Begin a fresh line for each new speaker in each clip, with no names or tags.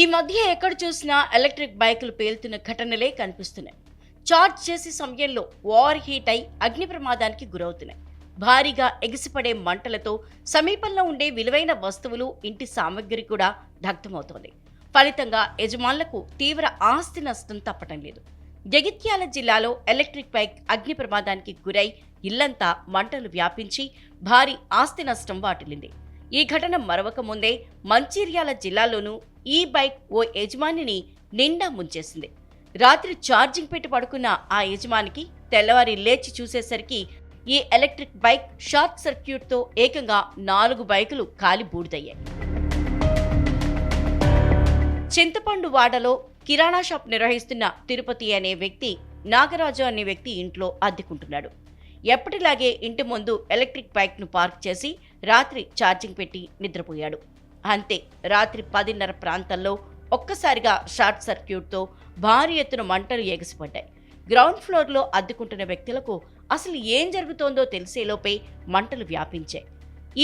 ఈ మధ్య ఎక్కడ చూసినా ఎలక్ట్రిక్ బైకులు పేలుతున్న ఘటనలే కనిపిస్తున్నాయి. చార్జ్ చేసే సమయంలో ఓవర్ హీట్ అయి అగ్ని ప్రమాదానికి గురవుతున్నాయి. భారీగా ఎగిసిపడే మంటలతో సమీపంలో ఉండే విలువైన వస్తువులు ఇంటి సామగ్రి కూడా దగ్ధమవుతోంది. ఫలితంగా యజమానులకు తీవ్ర ఆస్తి నష్టం తప్పటం లేదు. జగిత్యాల జిల్లాలో ఎలక్ట్రిక్ బైక్ అగ్ని ప్రమాదానికి గురై ఇల్లంతా మంటలు వ్యాపించి భారీ ఆస్తి నష్టం వాటిల్లింది. ఈ ఘటన మరవక ముందే మంచిర్యాల జిల్లాలోనూ ఈ బైక్ ఓ యజమానిని నిండా ముంచేసింది. రాత్రి ఛార్జింగ్ పెట్టి పడుకున్న ఆ యజమానికి తెల్లవారి లేచి చూసేసరికి ఈ ఎలక్ట్రిక్ బైక్ షార్ట్ సర్క్యూట్తో ఏకంగా నాలుగు బైకులు కాలి బూడిదయ్యాయి. చింతపండు వాడలో కిరాణా షాప్ నిర్వహిస్తున్న తిరుపతి అనే వ్యక్తి నాగరాజు అనే వ్యక్తి ఇంట్లో అద్దెకుంటున్నాడు. ఎప్పటిలాగే ఇంటి ముందు ఎలక్ట్రిక్ బైక్ను పార్క్ చేసి రాత్రి ఛార్జింగ్ పెట్టి నిద్రపోయాడు. అంతే రాత్రి పదిన్నర ప్రాంతంలో ఒక్కసారిగా షార్ట్ సర్క్యూట్తో భారీ ఎత్తున మంటలు ఎగసిపడ్డాయి గ్రౌండ్ ఫ్లోర్లో అద్దుకుంటున్న వ్యక్తులకు అసలు ఏం జరుగుతోందో తెలిసేలోపే మంటలు వ్యాపించాయి.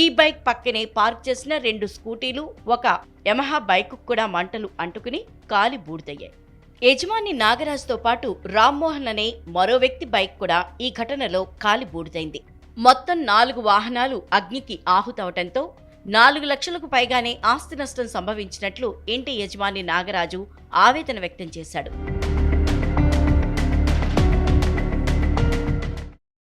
ఈ బైక్ పక్కనే పార్క్ చేసిన రెండు స్కూటీలు ఒక యమహా బైక్ కూడా మంటలు అంటుకుని కాలి బూడిదయ్యాయి. యజమాని నాగరాజ్తో పాటు రామ్మోహన్ అనే మరో వ్యక్తి బైక్ కూడా ఈ ఘటనలో కాలి బూడిదైంది మొత్తం నాలుగు వాహనాలు అగ్నికి ఆహుతవటంతో నాలుగు లక్షలకు పైగానే ఆస్తి నష్టం సంభవించినట్లు ఇంటి యజమాని నాగరాజు ఆవేదన వ్యక్తం చేశాడు.